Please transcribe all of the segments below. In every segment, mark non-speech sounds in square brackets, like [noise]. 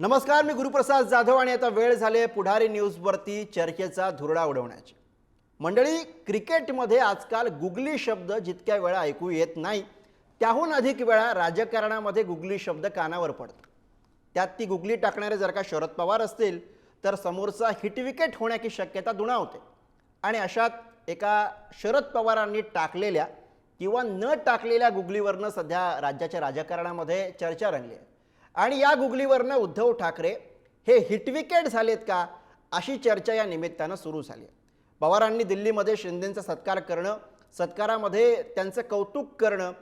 नमस्कार मी गुरुप्रसाद जाधव आणि आता वेळ झाले पुढारी न्यूजवरती चर्चेचा धुरडा उडवण्याची. मंडळी क्रिकेटमध्ये आजकाल गुगली शब्द जितक्या वेळा ऐकू येत नाही त्याहून अधिक वेळा राजकारणामध्ये गुगली शब्द कानावर पडतो त्यात ती गुगली टाकणारे जर का शरद पवार असतील तर समोरचा हिटविकेट होण्याची शक्यता दुणावते. आणि अशात एका शरद पवारांनी टाकलेल्या किंवा न टाकलेल्या गुगलीवरनं सध्या राज्याच्या राजकारणामध्ये चर्चा रंगली आहे. आणि या गुगलीवरनं उद्धव ठाकरे हे हिटविकेट झालेत का अशी चर्चा या निमित्तानं सुरू झाली आहे. पवारांनी दिल्लीमध्ये शिंदेंचा सत्कार करणं सत्कारामध्ये त्यांचं कौतुक करणं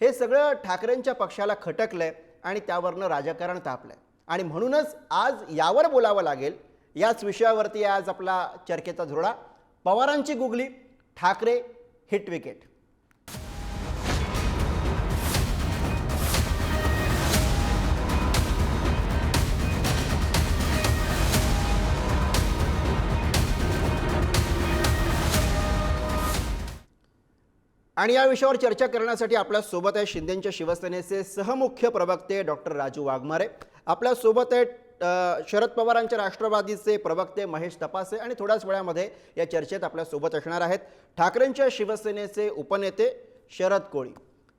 हे सगळं ठाकरेंच्या पक्षाला खटकलं आहे आणि त्यावरनं राजकारण तापलंय. आणि म्हणूनच आज यावर बोलावं लागेल याच विषयावरती आज आपला चर्चेचा धुरडा पवारांची गुगली ठाकरे हिट विकेट आणि या विषयावर चर्चा करण्यासाठी आपल्यासोबत आहे शिंदेच्या शिवसेनेचे सहमुख्य प्रवक्ते डॉक्टर राजू वाघमारे. आपल्यासोबत आहे शरद पवारांच्या राष्ट्रवादीचे प्रवक्ते महेश तपासे आणि थोड्याच वेळामध्ये या चर्चेत आपल्यासोबत असणार आहेत ठाकरेंच्या शिवसेनेचे उपनेते शरद कोळी.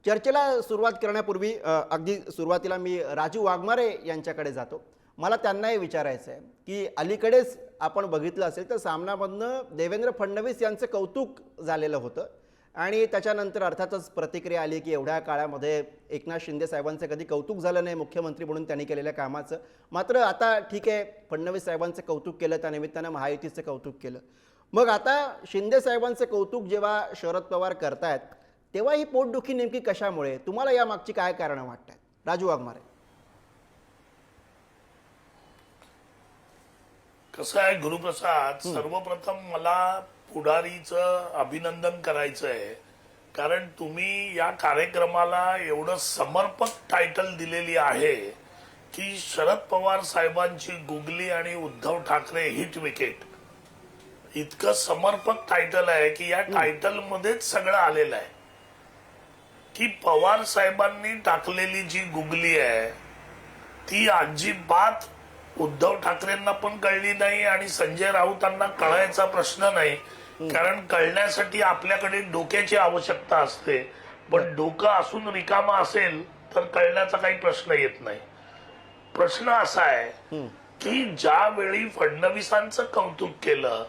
चर्चेला सुरुवात करण्यापूर्वी अगदी सुरुवातीला मी राजू वाघमारे यांच्याकडे जातो. मला त्यांनाही विचारायचं आहे की अलीकडेच आपण बघितलं असेल तर सामनामधनं देवेंद्र फडणवीस यांचं कौतुक झालेलं होतं. आणि त्याच्यानंतर अर्थातच प्रतिक्रिया आली की एवढ्या काळामध्ये एकनाथ शिंदे साहेबांचं कधी कौतुक झालं नाही मुख्यमंत्री म्हणून त्यांनी केलेल्या कामाचं. मात्र आता ठीक आहे फडणवीस साहेबांचं कौतुक केलं त्या निमित्तानं महायुतीचं कौतुक केलं. मग आता शिंदे साहेबांचं कौतुक जेव्हा शरद पवार करतायत तेव्हा ही पोटदुखी नेमकी कशामुळे? तुम्हाला या मागची काय कारणं वाटत आहेत राजू वाघमारे. कसं आहे गुरुप्रसाद सर्वप्रथम मला पुढारीचं अभिनंदन करायचं आहे कारण तुम्ही या कार्यक्रमाला एवढं समर्पक टायटल दिलेली आहे की शरद पवार साहेबांची गुगली आणि उद्धव ठाकरे हिट विकेट इतकं समर्पक टायटल आहे की या टायटल मध्येच सगळं आलेलं आहे. की पवार साहेबांनी टाकलेली जी गुगली आहे ती अजिबात उद्धव ठाकरेंना पण कळली नाही आणि संजय राऊतांना कळायचा प्रश्न नाही. कारण कळण्यासाठी आपल्याकडे डोक्याची आवश्यकता असते. पण डोकं असून रिकामा असेल तर कळण्याचा काही प्रश्न येत नाही. प्रश्न असा आहे की ज्यावेळी फडणवीसांचं कौतुक केलं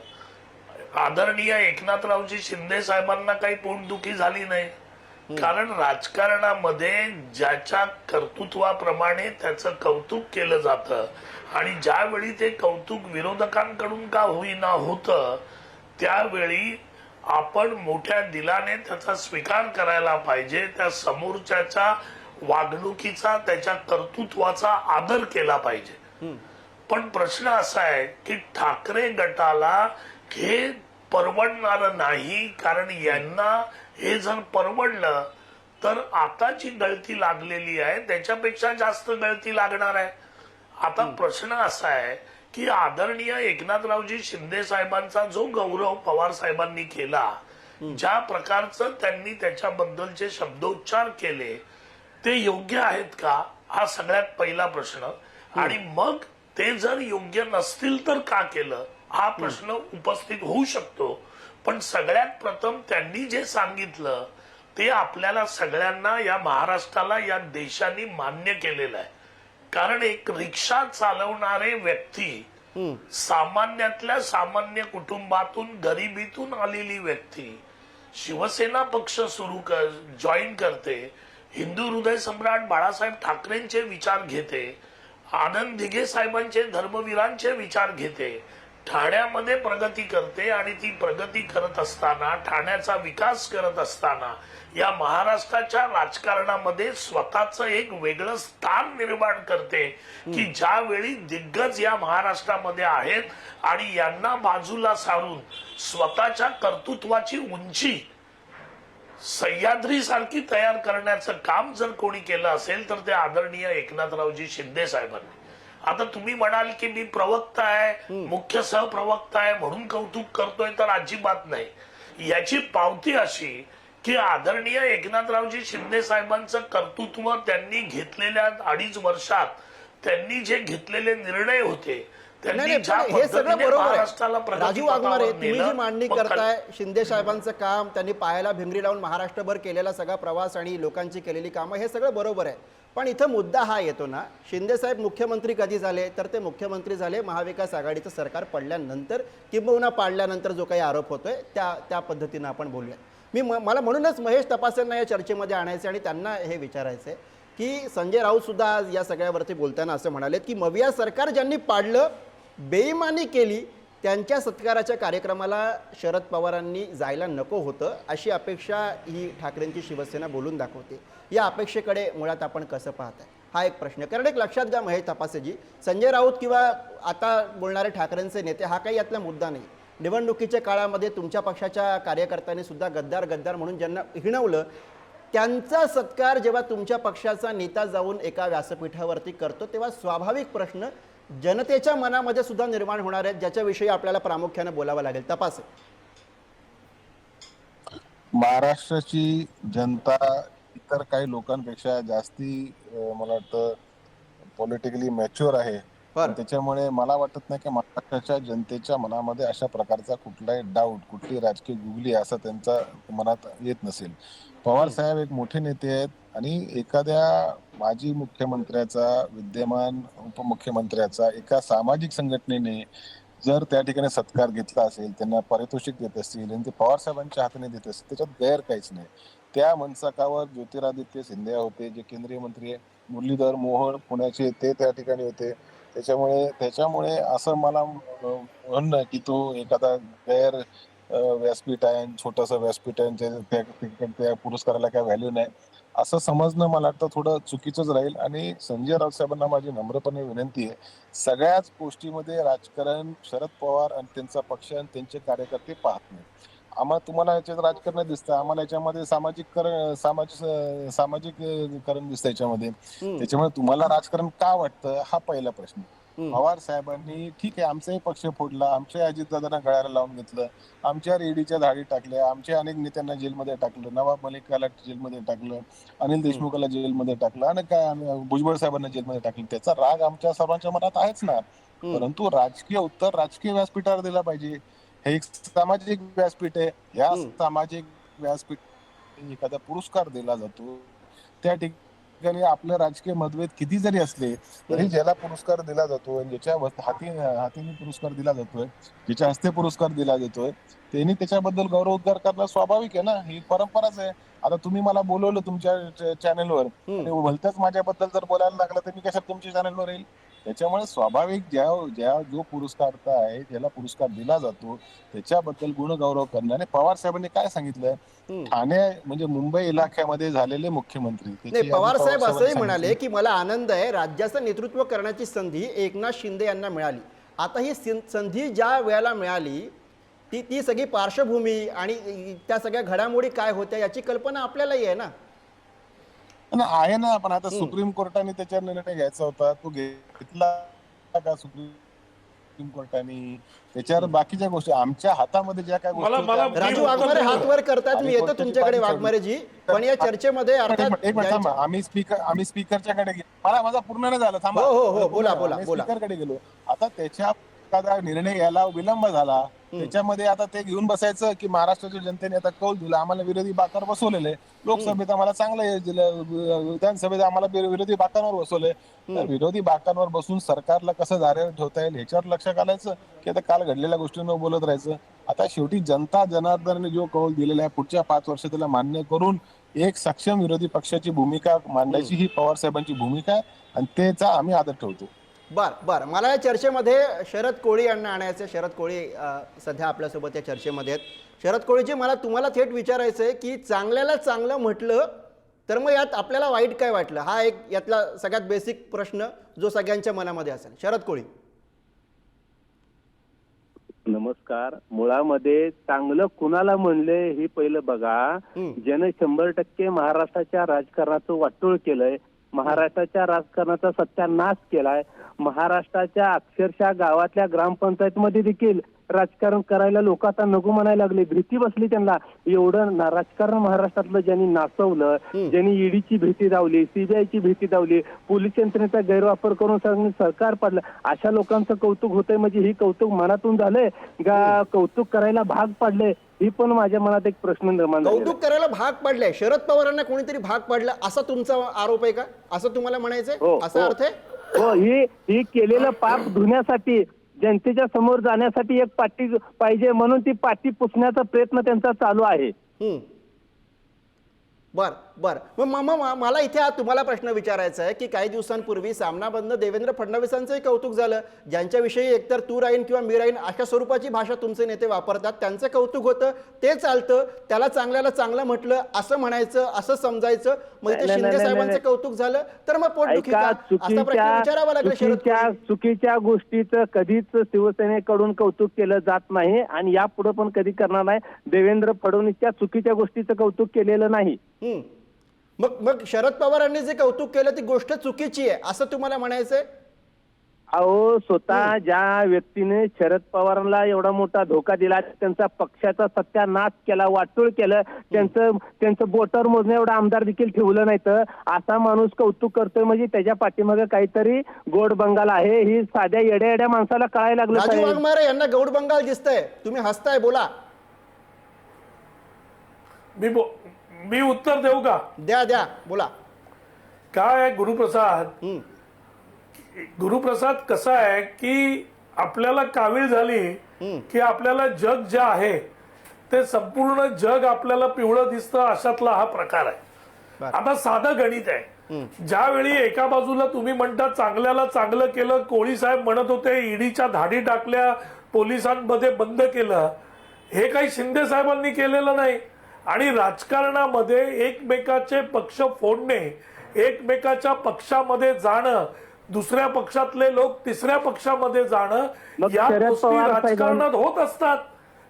आदरणीय एकनाथरावजी शिंदे साहेबांना काही पोटदुखी झाली नाही. कारण राजकारणामध्ये ज्याच्या कर्तृत्वाप्रमाणे त्याचं कौतुक केलं जातं आणि ज्यावेळी ते कौतुक विरोधकांकडून का होईना होतं त्यावेळी आपण मोठ्या दिलाने त्याचा स्वीकार करायला पाहिजे त्या समोरच्याच्या वागणुकीचा त्याच्या कर्तृत्वाचा आदर केला पाहिजे. पण प्रश्न असा आहे की ठाकरे गटाला हे परवडणार नाही कारण यांना हे जर परवडलं तर आता जी गळती लागलेली आहे त्याच्यापेक्षा जास्त गळती लागणार आहे. आता प्रश्न असा आहे की आदरणीय एकनाथरावजी शिंदे साहेबांचा जो गौरव पवार साहेबांनी केला ज्या प्रकारचं त्यांनी त्याच्याबद्दलचे शब्दोच्चार केले ते योग्य आहेत का? हा सगळ्यात पहिला प्रश्न. आणि मग ते जर योग्य नसतील तर का केलं? हा प्रश्न उपस्थित होऊ शकतो. पण सगळ्यात प्रथम त्यांनी जे सांगितलं ते आपल्याला सगळ्यांना या महाराष्ट्राला या देशाने मान्य केलेलं आहे. कारण एक रिक्षा चालवणारे व्यक्ती सामान्यातल्या सामान्य कुटुंबातून गरिबीतून आलेली व्यक्ती शिवसेना पक्ष सुरू कर जॉईन करते हिंदू हृदय सम्राट बाळासाहेब ठाकरेंचे विचार घेते आनंद दिघे साहेबांचे धर्मवीरांचे विचार घेते ठाण्यामध्ये प्रगती करते आणि ती प्रगती करत असताना ठाण्याचा विकास करत असताना या महाराष्ट्राच्या राजकारणामध्ये स्वतःच एक वेगळं स्थान निर्माण करते की ज्यावेळी दिग्गज या महाराष्ट्रामध्ये आहेत आणि यांना बाजूला सारून स्वतःच्या कर्तृत्वाची उंची सह्याद्री सारखी तयार करण्याचं काम जर कोणी केलं असेल तर ते आदरणीय एकनाथरावजी शिंदे साहेबांनी. आता तुम्ही म्हणाल की मी प्रवक्ता आहे मुख्य सहप्रवक्ता आहे म्हणून कौतुक करतोय तर अजिबात नाही. याची पावती अशी की आदरणीय एकनाथरावजी शिंदे साहेबांचं कर्तृत्व त्यांनी घेतलेल्या अडीच वर्षात त्यांनी जे घेतलेले निर्णय होते त्यांनी हे सगळं बरोबर राजू वाघमारे तुम्ही जी मांडणी करताय शिंदे साहेबांचं काम त्यांनी पायाला भिंगरी लावून महाराष्ट्रभर केलेला सगळा प्रवास आणि लोकांची केलेली कामं हे सगळं बरोबर आहे. पण इथं मुद्दा हा येतो ना शिंदेसाहेब मुख्यमंत्री कधी झाले? तर ते मुख्यमंत्री झाले महाविकास आघाडीचं सरकार पडल्यानंतर किंबहुना पाडल्यानंतर जो काही आरोप होतोय त्या त्या पद्धतीनं आपण बोलूया मी म- मला म्हणूनच महेश तपासेंना या चर्चेमध्ये आणायचे आणि त्यांना हे विचारायचं की संजय राऊतसुद्धा आज या सगळ्यावरती बोलताना असं म्हणाले की मविया सरकार ज्यांनी पाडलं बेईमानी केली त्यांच्या सत्काराच्या कार्यक्रमाला शरद पवारांनी जायला नको होतं अशी अपेक्षा ही ठाकरेंची शिवसेना बोलून दाखवते. या अपेक्षेकडे मुळात आपण कसं पाहताय? हा एक प्रश्न. कारण एक लक्षात घ्या महेश तपासेजी संजय राऊत किंवा आता बोलणारे ठाकरेंचे नेते हा काही यातला मुद्दा नाही. निवडणुकीच्या काळामध्ये तुमच्या पक्षाच्या कार्यकर्त्यांनी सुद्धा गद्दार गद्दार म्हणून ज्यांना हिणवलं त्यांचा सत्कार जेव्हा तुमच्या पक्षाचा नेता जाऊन एका व्यासपीठावरती करतो तेव्हा स्वाभाविक प्रश्न जनतेच्या मनामध्ये सुद्धा निर्माण होणार आहेत ज्याच्याविषयी आपल्याला प्रामुख्याने बोलावं लागेल. तपास. महाराष्ट्राची जनता इतर काही लोकांपेक्षा जास्ती मला वाटतं पॉलिटिकली मॅच्युअर आहे. त्याच्यामुळे मला वाटत नाही की महाराष्ट्राच्या जनतेच्या मनामध्ये अशा प्रकारचा कुठलाही डाऊट कुठली राजकीय गुगली असं त्यांच्या मनात येत नसेल. पवार साहेब एक मोठे नेते आहेत आणि एखाद्या माजी मुख्यमंत्र्याचा विद्यमान उपमुख्यमंत्र्याचा एका सामाजिक संघटनेने जर त्या ठिकाणी सत्कार घेतला असेल त्यांना पारितोषिक देत असतील आणि ते पवार साहेबांच्या हाताने देत असतील त्याच्यात गैर काहीच नाही. त्या मनसकावर ज्योतिरादित्य शिंदे होते जे केंद्रीय मंत्री आहे. मुरलीधर मोहोळ पुण्याचे ते त्या ठिकाणी होते. त्याच्यामुळे त्याच्यामुळे असं मला म्हणणं की तो एखादा गैर व्यासपीठ आहे छोटस व्यासपीठ आहे आणि त्या त्या- त्या पुरस्काराला काय व्हॅल्यू नाही. असं समजणं मला वाटतं थोडं चुकीचंच राहील. आणि संजय राऊत साहेबांना माझी नम्रपणे विनंती आहे. सगळ्याच गोष्टीमध्ये राजकारण शरद पवार आणि त्यांचा पक्ष आणि त्यांचे कार्यकर्ते पाहत नाही आम्हाला तुम्हाला याच्यात राजकारण दिसतं आम्हाला याच्यामध्ये सामाजिक करण सामाजिक सामाजिककरण दिसतं याच्यामध्ये. त्याच्यामुळे तुम्हाला राजकारण का वाटतं? हा पहिला प्रश्न. पवार साहेबांनी ठीक आहे आमचाही पक्ष फोडला आमच्या अजितदादांना गळ्याला लावून घेतलं. आमच्या रेडीच्या धाडी टाकल्या आमच्या अनेक नेत्यांना जेलमध्ये टाकलं नवाब मलिकाला जेलमध्ये टाकलं अनिल देशमुखला जेलमध्ये टाकलं आणि काय भुजबळ साहेबांना जेलमध्ये टाकलं. त्याचा राग आमच्या सर्वांच्या मनात आहेच ना. परंतु राजकीय उत्तर राजकीय व्यासपीठावर दिला पाहिजे. हे एक सामाजिक व्यासपीठ आहे. या. सामाजिक व्यासपीठ एखादा पुरस्कार दिला जातो. त्या ठिकाणी आपले राजकीय मतभेद किती जरी असले तरी ज्याला पुरस्कार दिला जातो ज्याच्या हाती हातीने पुरस्कार दिला जातोय ज्याच्या हस्ते पुरस्कार दिला जातोय त्यांनी त्याच्याबद्दल गौरवोद्गार करणं स्वाभाविक आहे ना? ही परंपराच आहे. आता तुम्ही मला बोलवलं तुमच्या चॅनलवर भलत्याच माझ्याबद्दल जर बोलायला लागलं तर मी कशात तुमच्या चॅनलवर येईल? त्याच्यामुळे स्वाभाविक ज्या ज्या जो पुरस्कार आहे ज्याला पुरस्कार दिला जातो त्याच्याबद्दल गुणगौरव करणं. आणि पवार साहेबांनी काय सांगितलं हम्म. ठाणे म्हणजे मुंबई इलाख्यामध्ये झालेले मुख्यमंत्री. पवार साहेब असंही. म्हणाले की मला आनंद आहे राज्याचं नेतृत्व करण्याची संधी एकनाथ शिंदे यांना मिळाली. आता ही संधी ज्या वेळेला मिळाली ती ती सगळी पार्श्वभूमी आणि त्या सगळ्या घडामोडी काय होत्या याची कल्पना आपल्यालाही आहे ना, आहे ना पण आता सुप्रीम कोर्टाने त्याच्यावर निर्णय घ्यायचा होता. तो घेतला का सुप्रीम कोर्टाने? त्याच्यावर बाकीच्या गोष्टी आमच्या हातामध्ये ज्या काय गोष्टी मला- राजू वाघमारे दिलं. हात वर करतात मी येतो तुमच्याकडे वाघमारेजी. पण या चर्चेमध्ये एक मिनिट, अर्थात एक मिनिट थांबा. ज्यांच्या- आम्ही स्पीकर आम्ही स्पीकरच्या कडे गेलो मला माझा पूर्ण नाही झाला थांबा. हो, हो, हो, बोला, बोला, बोला. स्पीकरकडे गेलो. आता त्याच्या एखादा निर्णय घ्यायला विलंब झाला त्याच्यामध्ये आता ते घेऊन बसायचं की महाराष्ट्राच्या जनतेने आता कौल दिला. आम्हाला विरोधी बाकार बसवलेले. लोकसभेत आम्हाला चांगलं यश दिलं. विधानसभेत आम्हाला विरोधी बाकांवर बसवले. तर विरोधी बाकांवर बसून सरकारला कसं धारेवर ठेवता येईल ह्याच्यावर लक्ष घालायचं की आता काल घडलेल्या गोष्टींवर बोलत राहायचं. आता शेवटी जनता जनार्दनाने जो कौल दिलेला आहे पुढच्या पाच वर्ष त्याला मान्य करून एक सक्षम विरोधी पक्षाची भूमिका मांडायची ही पवार साहेबांची भूमिका आहे आणि त्याचा आम्ही आदर ठेवतो. बर बर. मला या चर्चेमध्ये शरद कोळी यांना आणायचं आहे. शरद कोळी सध्या आपल्यासोबत या चर्चेमध्ये आहेत. शरद कोळीजी मला तुम्हाला थेट विचारायचं आहे की चांगल्याला चांगलं म्हटलं तर मग यात आपल्याला वाईट काय वाटलं? हा एक यातला सगळ्यात बेसिक प्रश्न जो सगळ्यांच्या मनामध्ये असेल. शरद कोळी. नमस्कार. मुळामध्ये चांगलं कुणाला म्हणले हे पहिलं बघा. ज्यानं शंभर टक्के महाराष्ट्राच्या राजकारणाचं वाटोळ केलंय महाराष्ट्राच्या राजकारणाचा सत्यानाश केलाय. महाराष्ट्राच्या अक्षरशः गावातल्या ग्रामपंचायतमध्ये देखील राजकारण करायला लोक आता नको म्हणायला लागले. भीती बसली त्यांना. एवढं ना- राजकारण महाराष्ट्रातलं ज्यांनी नाचवलं ज्यांनी ईडीची भीती दावली सीबीआयची भीती दावली पोलीस यंत्रणेचा गैरवापर करून सरकार पडलं. अशा लोकांचं कौतुक होतंय म्हणजे ही कौतुक मनातून झालंय का कौतुक करायला भाग पडले ही पण माझ्या मनात एक प्रश्न निर्माण झालेला. कौतुक करायला भाग पडलाय शरद पवारांना कोणीतरी भाग पडला असा तुमचा आरोप आहे का असं तुम्हाला म्हणायचंय हो, असा हो. अर्थ आहे हो ही ही केलेलं पाप धुण्यासाठी जनतेच्या समोर जाण्यासाठी एक पाठी पाहिजे म्हणून ती पाठी पुसण्याचा प्रयत्न त्यांचा चालू आहे हम्म. बर बर. मग मग- मला इथे आज तुम्हाला प्रश्न विचारायचा आहे की काही दिवसांपूर्वी सामनाबंद देवेंद्र फडणवीसांचंही कौतुक झालं. ज्यांच्याविषयी एकतर तू राहीन किंवा मी राहीन अशा स्वरूपाची भाषा तुमचे नेते वापरतात. त्यांचं कौतुक होतं. ते चालतं. त्याला चांगल्याला चांगलं म्हटलं असं म्हणायचं असं समजायचं. मग इथे नाही, शिंदे साहेबांचं. कौतुक झालं. तर मग पोटदुखी का? असा प्रश्न विचारावा लागला शरद चुकीच्या गोष्टीचं कधीच शिवसेनेकडून कौतुक केलं जात नाही आणि यापुढे पण कधी करणार नाही. देवेंद्र फडणवीसच्या चुकीच्या गोष्टीचं कौतुक केलेलं नाही. मग मग शरद पवारांनी जे कौतुक केलं ती गोष्ट चुकीची आहे असं तुम्हाला म्हणायचंय अहो स्वतः ज्या व्यक्तीने शरद पवारांना एवढा मोठा धोका दिला त्यांचा पक्षाचा सत्यानाश केला वाटोळ केलं त्यांचं त्यांचं बोटर मोजणे एवढा आमदार देखील ठेवलं नाही तर असा माणूस कौतुक करतोय म्हणजे त्याच्या पाठीमागे काहीतरी गोड बंगाल आहे. ही साध्या येड्या येड्या माणसाला कळायला लागलं यांना गौड बंगाल दिसतंय. तुम्ही हसताय बोला. मी बो- मी उत्तर देऊ का? द्या द्या बोला. काय आहे गुरुप्रसाद. गुरुप्रसाद कसा आहे की आपल्याला कावीळ झाली की आपल्याला जग जे आहे ते संपूर्ण जग आपल्याला पिवळं दिसतं अशातला हा प्रकार आहे. बरं. आता साधं गणित आहे. ज्यावेळी एका बाजूला तुम्ही म्हणता चांगल्याला चांगलं केलं कोळी साहेब म्हणत होते ईडीच्या धाडी टाकल्या पोलिसांमध्ये बंद केलं हे काही शिंदे साहेबांनी केलेलं नाही. आणि राजकारणामध्ये एकमेकाचे पक्ष फोडणे एकमेकाच्या पक्षामध्ये जाणं दुसऱ्या पक्षातले लोक तिसऱ्या पक्षामध्ये जाणं या गोष्टी राजकारणात होत असतात.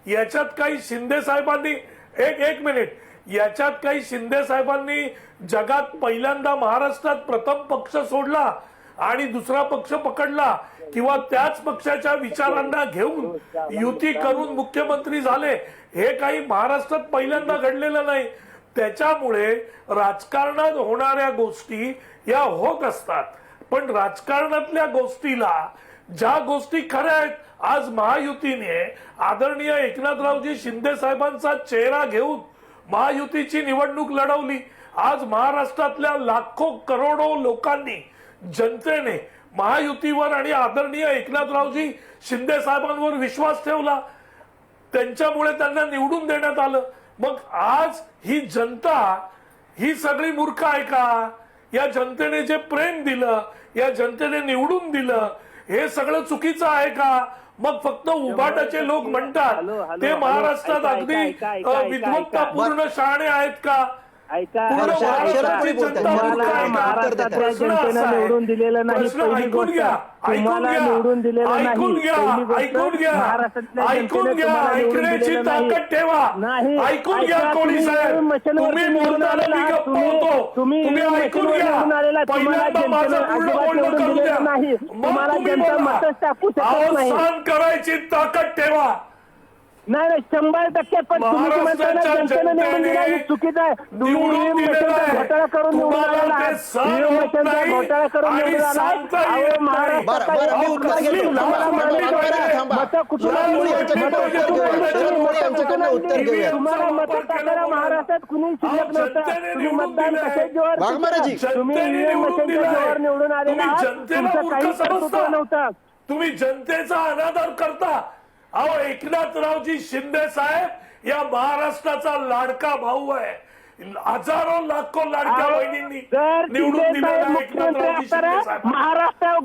याच्यात काही शिंदे साहेबांनी एक एक मिनिट. याच्यात काही शिंदे साहेबांनी जगात पहिल्यांदा महाराष्ट्रात प्रथम पक्ष सोडला. आणि दुसरा पक्ष पकडला किंवा त्याच पक्षाच्या विचारांना घेऊन युती करून मुख्यमंत्री झाले हे काही महाराष्ट्रात पहिल्यांदा घडलेलं नाही. त्याच्यामुळे राजकारणात होणाऱ्या गोष्टी या होत असतात. पण राजकारणातल्या गोष्टीला ज्या गोष्टी खऱ्या आहेत आज महायुतीने आदरणीय एकनाथरावजी शिंदे साहेबांचा चेहरा घेऊन महायुतीची निवडणूक लढवली. आज महाराष्ट्रातल्या लाखो करोडो लोकांनी जनतेने महायुतीवर आणि आदरणीय एकनाथरावजी शिंदे साहेबांवर विश्वास ठेवला. त्यांच्यामुळे त्यांना निवडून देण्यात आलं. मग आज ही जनता ही सगळी मूर्ख आहे का? या जनतेने जे प्रेम दिलं या जनतेने निवडून दिलं हे सगळं चुकीचं आहे का? मग फक्त उभाटाचे लोक म्हणतात ते महाराष्ट्रात अगदी ऐका, ऐका, अ, ऐका, विद्वत्ता ऐका. पूर्ण शहाणे आहेत का? ऐका पूर्ण महाराष्ट्राची जनता आहे का? महाराष्ट्रातल्या प्रश्न जनतेनं असा आहे. निवडून दिलेलं नाही प्रश्न पहिली ऐकून गोष्ट. घ्या ऐकून तुम्हाला घ्या. निवडून दिलेलं नाही ऐकून घ्या पहिली गोष्ट, ऐकून घ्या. महाराष्ट्रातल्या ऐकून जनतेनं घ्या. तुम्हाला निवडून ऐकण्याची दिलेलं नाही. ताकद ठेवा. नाही. ऐकून घ्या ऐका, कोणी तुम्ही साहेब. मशीनवरती तुम्ही निवडून बोलताना आलेला मी आहात. गप्प तुम्ही- होतो तुम्ही तुम्ही ऐकून मशीनवर घ्या. निवडून आलेला तुम्हाला पहिल्यांदा माझं जनतेनं पूर्ण अजिबात बोलणं निवडून करू द्या दिलेलं नाही. मग तुम्हाला तुम्ही जनता बोला. मतच टाकू शकत अहो, नाही सहन करायची ताकद ठेवा. नाही नाही शंभर टक्के पण तुम्ही जी म्हणता ना महाराष्ट्राच्या जनतेनं निवडून दिला हे चुकीचं आहे तुम्ही निवडून EVM दिलेलं मशीनचा आहे. घोटाळा करून निवडून तुम्हाला आलेला ते आहे. सहन EVM होत मशीनचा नाही घोटाळा करून आणि निवडून सांगता अहो, नाही. बरं, उत्तर घेतो. तुम्हाला थांबा, मानली थांबा, पाहिजे. थांबा. मतं कुठून शरद आणली? मोदी यांच्याकडनं मतं उत्तर कुठून घेऊया. आणली? शरद मोदी मतं यांच्याकडनं कुठून उत्तर आणली? घेऊया. तुम्हाला मतं टाकायला महाराष्ट्रात कुणी शिल्लक नव्हतं तुम्ही मतदान कसे जोर वाघमारेजी, तुम्ही जनतेने निवडून मशीनच्या दिलंय. जोर निवडून आलेला तुम्ही आहात. जनतेला तुमचं मूर्ख काही कर्तृत्व समजता. नव्हतं तुम्ही जनतेचा अनादर करता अहो एकनाथरावजी शिंदे साहेब या महाराष्ट्राचा लाडका भाऊ आहे हजारो लाखो लाडक्या बहिणींनी निवडून दिलेलं एकनाथरावजी शिंदे साहेब.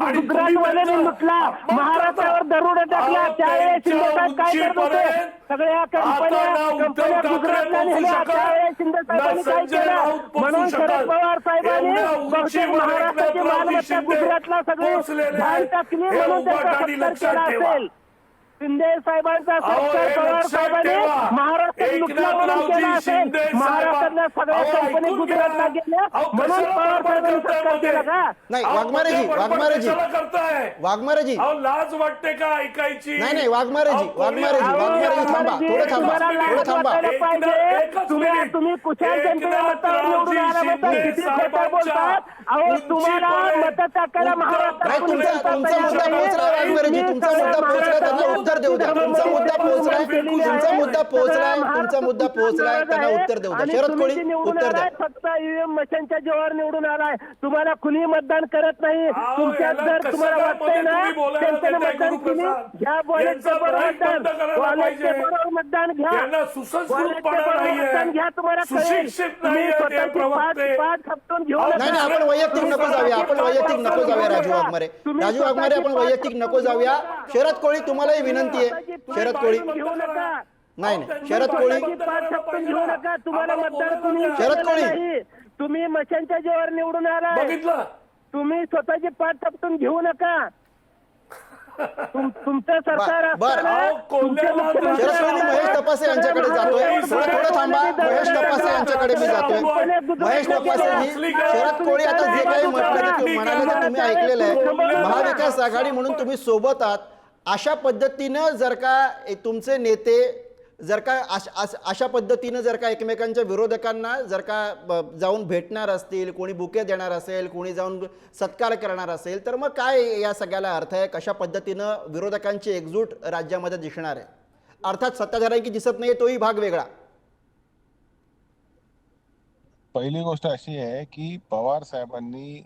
गुजरातवाल्यांनी लुटला महाराष्ट्रावर दरोडा टाकला त्यावेळेस शिंदे साहेब काय त्यांच्या करत होते उंचीपर्यंत सगळ्या कंपन्या आता ना उद्धव कंपन्या ठाकरे गुजरातला पोहोचू नेल्या शकत, त्यावेळेस शिंदे ना साहेबांनी काय संजय केलं राऊत पोहोचू म्हणून शरद शकत. पवार साहेबांनी एवढ्या बहुतेक उंचीवर महाराष्ट्राची एकनाथरावजी मालमत्ता शिंदे गुजरातला सगळी पोहोचलेले धाड आहेत. टाकली म्हणून त्यांचा उभाटाने सत्कार लक्षात केला ठेवा. असेल शिंदे साहेबांचा सत्कार पवार साहेबांनी ठेवा. महाराष्ट्रात लुटला म्हणून एकनाथरावजी केला असेल महाराष्ट्रातल्या सगळ्या कंपनी गुजरातला. गेल्या म्हणून पवार साहेबांनी सत्कार? केला का नाही वाघमारेजी वाघमारेजी वाघमारेजी लाज वाटते का ऐकायची नाही, नाही, वाघमारेजी, वाघमारेजी, वाघमारेजी, थांबा, थोडं थांबा, थोडं थांबा. तुम्ही. तुम्ही कुशाल जनतेच्या मतावर निवडून आला म्हणता शिंदे किती खोटं साहेबांच्या बोलतात अहो तुम्हाला उंचीपणे मत टाकायला उत्तर- महाराष्ट्रात नाही, कोणी तुमचा- तुमचा मुद्दा. पोहोचला, वाघमारेजी, तुमचा मुद्दा पोहोचला, त्यांना उत्तर देऊ द्या. तुमचा मुद्दा पोहोचलाय, तुमचा. मुद्दा पोहोचलाय, सगळ्या तुमचा मुद्दा पोहोचलाय, त्यांना. उत्तर देऊ द्या. शरद तुम्ही कोळी, उत्तर द्या. फक्त ईव्हीएम मशीनच्या जीवावर निवडून आलाय तुम्हाला कुणी मतदान करत नाही याला जर तुम्हाला वाटतंय ना तुम्ही मतदान गुरुप्रसाद? घ्या बॉलेट मतदान बॉलेट. पेपरवर मतदान घ्या. मतदान घ्या तुम्हाला कळेल. सुशिक्षित तुम्ही नाहीये ते स्वतःची प्रवक्ते. पाठ- पाठ थपटून घेऊ अहो, नका. नाही नाही आपण वैयक्तिक नको जाऊया आपण वैयक्तिक नको जाऊया राजू वाघमारे राजू वाघमारे आपण वैयक्तिक नको जाऊया शरद कोळी तुम्हालाही विनंती आहे शरद कोळी घेऊ नका नाही नाही. शरद कोळी? घेऊ नका. तुम्हाला मतदान. शरद कोळी. तुम्ही मशांच्या जीवावर निवडून आलाय. बघितलं. तुम्ही स्वतःची पाठ थपटून घेऊ नका. तुम- तुमचं सरकार महेश तपासे यांच्याकडे जातोय. थोडं थोडं थांबा. महेश तपासे यांच्याकडे मी जातोय. महेश तपासे शरद कोळी आता जे काही म्हटलं म्हणाले ते तुम्ही ऐकलेलं आहे. महाविकास आघाडी म्हणून तुम्ही सोबत आहात. अशा पद्धतीनं जर का तुमचे नेते जर का अशा पद्धतीनं जर का एकमेकांच्या विरोधकांना जर का जाऊन भेटणार असतील कोणी बुके देणार असेल कोणी जाऊन सत्कार करणार असेल तर मग काय या सगळ्याला अर्थ आहे? कशा पद्धतीनं विरोधकांची एकजूट राज्यामध्ये दिसणार आहे? अर्थात सत्ताधाऱ्यांकी दिसत नाही तोही भाग वेगळा. पहिली गोष्ट अशी आहे की पवार साहेबांनी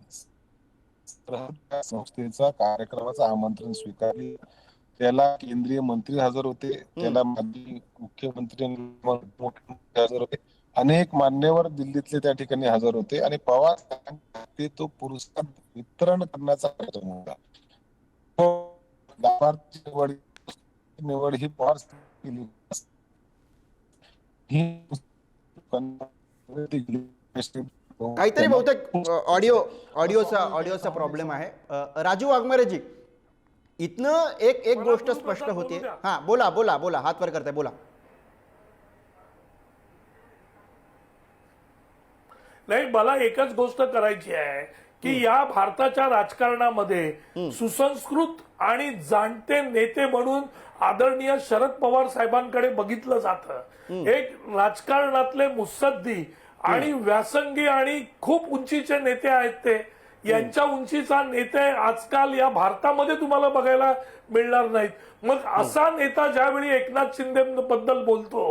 संस्थेचा कार्यक्रमाचं आमंत्रण स्वीकारले. त्याला केंद्रीय मंत्री हजर होते. त्याला माजी मुख्यमंत्री हजर होते. अनेक मान्यवर दिल्लीतले त्या ठिकाणी हजर होते. आणि पवार हस्ते तो पुरस्कार वितरण करण्याचा कार्यक्रम होता. तो निवड निवड ही पवार केली ही काहीतरी बहुतेक ऑडिओ ऑडिओचा ऑडिओचा प्रॉब्लेम आहे. राजू वाघमारेजी इथनं एक एक गोष्ट स्पष्ट होते. हा बोला बोला बोला. हात वर करताय बोला. नाही मला एकच गोष्ट करायची आहे की या भारताच्या राजकारणामध्ये सुसंस्कृत आणि जाणते नेते म्हणून आदरणीय शरद पवार साहेबांकडे बघितलं जातं. एक राजकारणातले मुत्सद्दी आणि व्यासंगी आणि खूप उंचीचे नेते आहेत ते. यांच्या उंचीचा नेते आजकाल या भारतामध्ये तुम्हाला बघायला मिळणार नाहीत. मग असा नेता ज्यावेळी एकनाथ शिंदे बद्दल बोलतो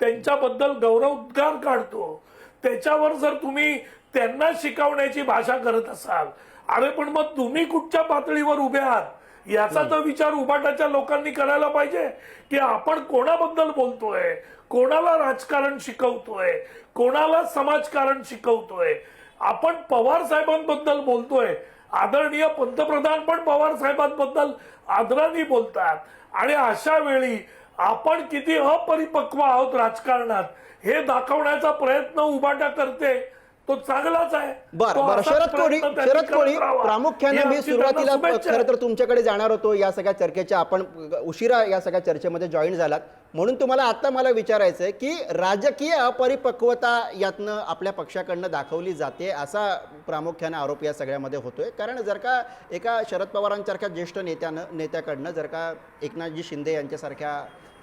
त्यांच्याबद्दल गौरवोद्गार काढतो त्याच्यावर जर तुम्ही त्यांना शिकवण्याची भाषा करत असाल अरे पण मग तुम्ही कुठच्या पातळीवर उभे आहात? याचा तर विचार उभाटाच्या लोकांनी करायला पाहिजे की आपण कोणाबद्दल बोलतोय कोणाला राजकारण शिकवतोय कोणाला समाजकारण शिकवतोय आपण पवार साहेबांबद्दल बोलतोय. आदरणीय पंतप्रधान पण पवार साहेबांबद्दल आदराने बोलतात. आणि अशा वेळी आपण किती अपरिपक्व आहोत राजकारणात हे दाखवण्याचा प्रयत्न उभाटा करते. तो चांगलाच आहे बर बर शरद कोळी शरद कोळी. प्रामुख्याने मी सुरुवातीला. खरं तर तुमच्याकडे जाणार होतो या सगळ्या चर्चेच्या आपण उशिरा या सगळ्या चर्चेमध्ये जॉईन झालात म्हणून तुम्हाला आता मला विचारायचं आहे की राजकीय अपरिपक्वता यातनं आपल्या पक्षाकडनं दाखवली जाते असा प्रामुख्याने आरोप या सगळ्यामध्ये होतोय कारण जर का एका शरद पवारांसारख्या ज्येष्ठ नेत्यानं नेत्याकडनं जर का एकनाथजी शिंदे यांच्यासारख्या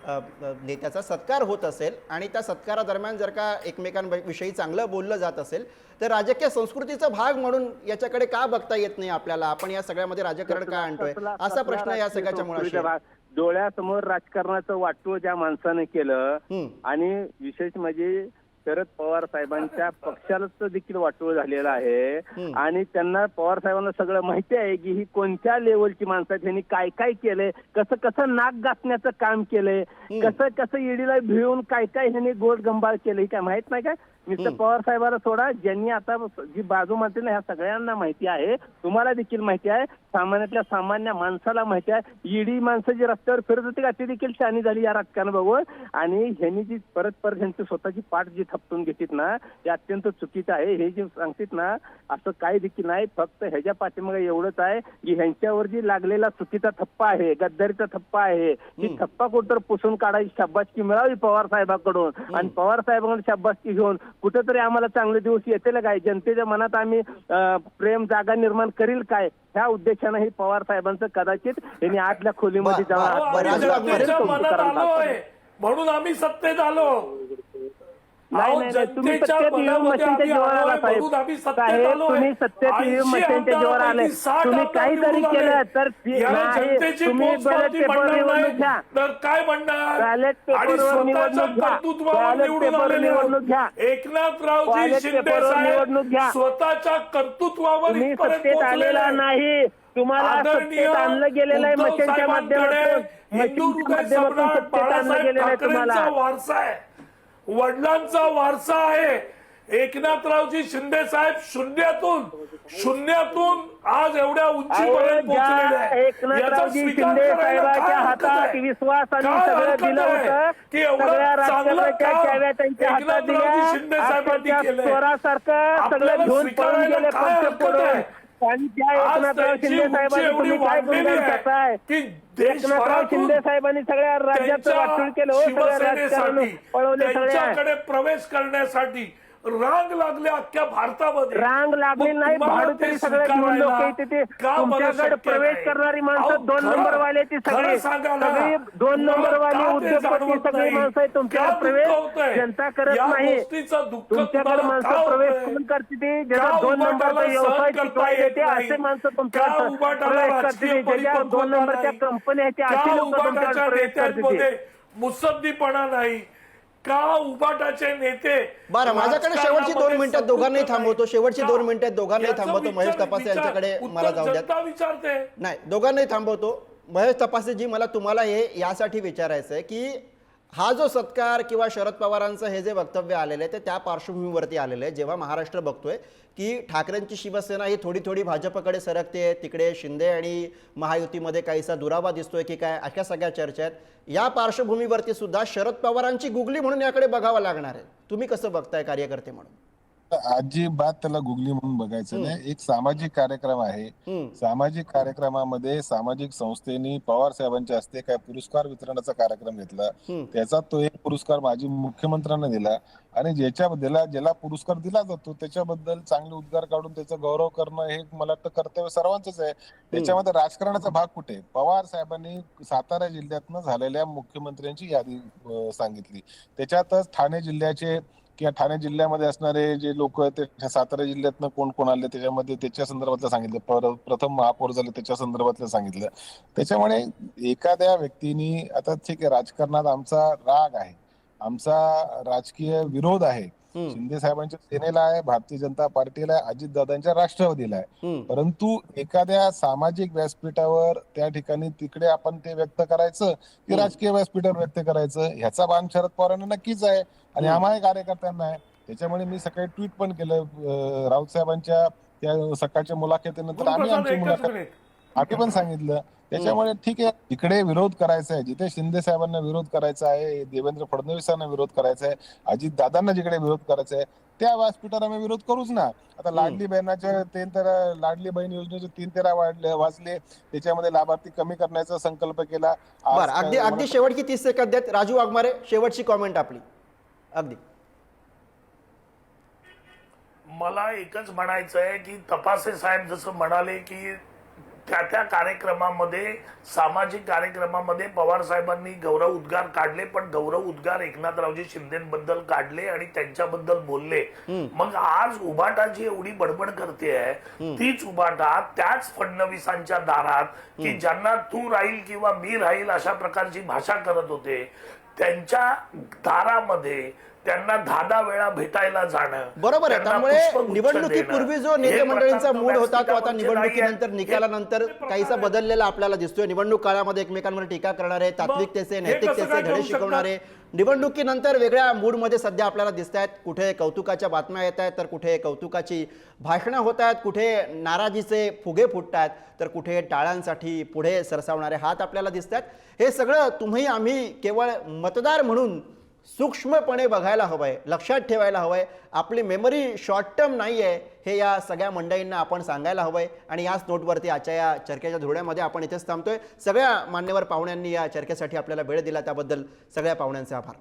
नेत्याचा सत्कार होत असेल आणि त्या सत्कारादरम्यान जर का एकमेकांविषयी चांगलं बोललं जात असेल तर राजकीय संस्कृतीचा भाग म्हणून याच्याकडे का बघता येत नाही आपल्याला आपण या सगळ्यामध्ये राजकारण का आणतोय असा प्रश्न या सगळ्याच्या मुळाशी. भाग? डोळ्यासमोर राजकारणाचं वाटू ज्या माणसानं केलं. आणि विशेष म्हणजे शरद पवार साहेबांच्या [laughs] पक्षालाच देखील वाटोळ झालेलं आहे. आणि त्यांना पवार साहेबांना सगळं माहिती आहे की ही कोणत्या लेवलची माणसं आहेत ह्यांनी काय काय केलंय कसं कसं नाक घासण्याचं काम केलंय कसं कसं ईडीला भिवून काय काय ह्यांनी गोड गंबाळ केलं हे काय माहीत नाही काय मिस्टर पवार साहेबांना सोडा ज्यांनी आता जी बाजू मानते ना ह्या सगळ्यांना माहिती आहे. तुम्हाला देखील माहिती आहे. सामान्यातल्या सामान्य माणसाला माहिती आहे. ईडी माणसं जी रस्त्यावर फिरत होती का ती देखील शानी झाली या राजकारण बघून. आणि ह्यांनी जी परत परत ह्यांची स्वतःची पाठ जी थपटून घेतात ना हे अत्यंत चुकीचं आहे. हे जे सांगतात ना असं काही देखील नाही. फक्त ह्याच्या पाठीमागे एवढंच आहे की ह्यांच्यावर जी लागलेला चुकीचा थप्पा आहे गद्दारीचा थप्पा आहे ही थप्पा कुठं पुसून काढायची शाबासकी मिळावी पवार साहेबांकडून. आणि पवार साहेबांकडून शाबासकी घेऊन कुठेतरी आम्हाला चांगले दिवस येतील काय? जनतेच्या मनात आम्ही प्रेम जागा निर्माण करील काय? ह्या उद्देशानं ही पवार साहेबांचं कदाचित यांनी आतल्या खोलीमध्ये जाऊन. म्हणून आम्ही सत्तेत आलो. नाही, नाही, तुम्ही सत्तेत येऊन मशीनच्या जीवावर आला साहेब. साहेब. तुम्ही सत्तेत येऊन 80 मशीनच्या जीवावर आले. आमदारापैकी 60 तुम्ही आमदार काहीतरी केलं. तर तुम्ही बॅलेट पेपर निवडणूक. घ्या. तर काय म्हणणार बॅलेट पेपरवर निवडणूक घ्या. बॅलेट आलेले निवडणूक घ्या. एकनाथरावजी शिंदे निवडणूक घ्या. स्वतःच्या कर्तृत्वावर तुम्ही इथपर्यंत सत्तेत आलेला. नाही तुम्हाला सत्तेत आणलं गेलेलं आहे मशीनच्या माध्यमातून मशीनच्या माध्यमातून सत्तेत आणलं गेलेलं आहे तुम्हाला वारसा आहे वडिलांचा वारसा आहे. एकनाथरावजी शिंदे साहेब शून्यातून शून्यातून आज एवढ्या उंचीपर्यंत पोहोचलेले शिंदे साहेबांच्या हातात? विश्वास आणि की चांगलं शिंदे साहेबांनी. चोरासारखं सगळं घेऊन पळून गेले आणि त्या एकनाथराव शिंदे साहेबांनी तुम्ही काय गुणगान करताय? एकनाथराव शिंदे साहेबांनी सगळ्या वाटून केलं हो सगळ्या राजकारण पळवले प्रवेश करण्यासाठी रांग लागले अख्ख्या भारतामध्ये रांग लागली नाही ते तरी सगळे ते तुमच्याकडे प्रवेश? करणारी माणसं दोन नंबर वाल्याची खरं सगळी. सगळी दोन नंबर वाली ते उद्योगपती सगळी? माणसं आहे तुमच्याकडे प्रवेश? जनता करत नाही तुमच्याकडे माणसं प्रवेश? कोण करते ते ज्याचा का दोन नंबरचा व्यवसाय येत ते नाही? असे माणसं तुमच्याकडे प्रवेश करते ते ज्याच्या दोन नंबरच्या? कंपन्या आहेत ते असे लोक तुमच्याकडे प्रवेश करते ते. मुसद्दीपणा नाही का उभाटाचे नेते? बरं माझ्याकडे शेवटची दोन मिनिटात दोघांनाही थांबवतो? शेवटची? दोन मिनिटात दोघांनाही थांबवतो. महेश तपासे यांच्याकडे मला जाऊ द्या विचारते. नाही दोघांनाही थांबवतो. महेश तपासेजी मला तुम्हाला हे यासाठी विचारायचं आहे की हा जो सत्कार किंवा शरद पवारांचं हे जे वक्तव्य आलेलं आहे ते त्या पार्श्वभूमीवरती आलेलं आहे. जेव्हा महाराष्ट्र बघतोय की ठाकरेंची शिवसेना ही थोडी थोडी भाजपकडे सरकते तिकडे शिंदे आणि महायुतीमध्ये काहीसा दुरावा दिसतोय की काय अशा सगळ्या चर्चा आहेत. या पार्श्वभूमीवरती सुद्धा शरद पवारांची गुगली म्हणून याकडे बघावं लागणार आहे. तुम्ही कसं बघताय कार्यकर्ते म्हणून? अजिबात त्याला गुगली म्हणून बघायचं नाही. एक सामाजिक कार्यक्रम आहे. सामाजिक कार्यक्रमामध्ये सामाजिक संस्थेनी पवार साहेबांच्या हस्ते काय पुरस्कार वितरणाचा कार्यक्रम घेतला. त्याचा तो एक पुरस्कार माजी मुख्यमंत्र्यांना दिला. आणि ज्याच्या ज्याला ज्याला पुरस्कार दिला जातो त्याच्याबद्दल चांगले उद्गार काढून त्याचा गौरव करणं हे मला वाटतं कर्तव्य सर्वांचंच आहे. त्याच्यामध्ये राजकारणाचा भाग कुठे? पवार साहेबांनी सातारा जिल्ह्यातनं झालेल्या मुख्यमंत्र्यांची यादी सांगितली. त्याच्यातच ठाणे जिल्ह्याचे किंवा ठाणे जिल्ह्यामध्ये असणारे जे लोक ते सातारा जिल्ह्यातनं कोण कोण आले त्याच्यामध्ये त्याच्या संदर्भातलं सांगितलं पर- प्रथम महापौर झाले त्याच्या संदर्भातलं सांगितलं त्याच्यामुळे एखाद्या व्यक्तीनी आता ठीक आहे राजकारणात आमचा राग आहे आमचा राजकीय विरोध आहे. शिंदे साहेबांच्या सेनेला आहे भारतीय जनता पार्टीला आहे अजितदादांच्या राष्ट्रवादीला आहे. परंतु एखाद्या सामाजिक व्यासपीठावर त्या ठिकाणी तिकडे आपण ते व्यक्त करायचं की. राजकीय व्यासपीठावर व्यक्त करायचं ह्याचा बाण शरद पवारांना नक्कीच आहे आणि हम्म. आम्हाही कार्यकर्त्यांना आहे. त्याच्यामुळे मी सकाळी ट्विट पण केलं राऊत साहेबांच्या त्या सकाळच्या मुलाखतीनंतर आम्ही आमची मुलाखत आम्ही पण सांगितलं. त्याच्यामुळे ठीक आहे जिकडे विरोध करायचा आहे जिथे शिंदे साहेबांना विरोध करायचा आहे देवेंद्र फडणवीसांना विरोध करायचा आहे अजित दादांना जिकडे विरोध करायचा आहे त्या व्यासपीठावर आम्ही विरोध करूच ना. आता लाडली बहिणाच्या तीन तेरा लाडली बहीण योजनेचे तीन तेरा वाढले वाचले त्याच्यामध्ये लाभार्थी कमी करण्याचा संकल्प केला. अगदी अगदी शेवटची तीस सेकंद आहेत राजू वाघमारे शेवटची कॉमेंट आपली. अगदी. मला एकच म्हणायचं आहे की तपासे साहेब जसं म्हणाले की त्या त्या कार्यक्रमामध्ये सामाजिक कार्यक्रमामध्ये पवार साहेबांनी गौरव उद्गार काढले पण गौरव उद्गार एकनाथरावजी शिंदेबद्दल काढले आणि त्यांच्याबद्दल बोलले. मग आज उभाटा जी एवढी बडबड करते आहे तीच उभाटा त्याच फडणवीसांच्या दारात की ज्यांना तू राहील किंवा मी राहील अशा प्रकारची भाषा करत होते त्यांच्या दारामध्ये त्यांना दहा दहा वेळा भेटायला जाणं बरोबर आहे. त्यामुळे निवडणुकीपूर्वी जो नेते मंडळींचा मूड होता तो आता निवडणुकीनंतर. निकालानंतर काहीसा. बदललेला आपल्याला दिसतोय. निवडणूक काळामध्ये एकमेकांवर टीका करणारे तात्विकतेचे नैतिकतेचे धडे शिकवणारे. निवडणुकीनंतर वेगळ्या मूडमध्ये सध्या आपल्याला दिसत आहेत कुठे कौतुकाच्या बातम्या येत आहेत तर कुठे कौतुकाची भाषणं होत आहेत कुठे नाराजीचे फुगे फुटत आहेत तर कुठे टाळ्यांसाठी पुढे सरसावणारे हात आपल्याला दिसत आहेत हे सगळं तुम्ही आम्ही केवळ मतदार म्हणून सूक्ष्मपणे बघायला हवंय लक्षात ठेवायला हवं आहे आपली मेमरी शॉर्ट टर्म नाही आहे हे या सगळ्या मंडळींना आपण सांगायला हवं आहे आणि याच नोटवरती आजच्या या चर्चेच्या धुळ्यामध्ये आपण इथेच थांबतोय. सगळ्या मान्यवर पाहुण्यांनी या चर्चेसाठी आपल्याला वेळ दिला त्याबद्दल सगळ्या पाहुण्यांचे आभार.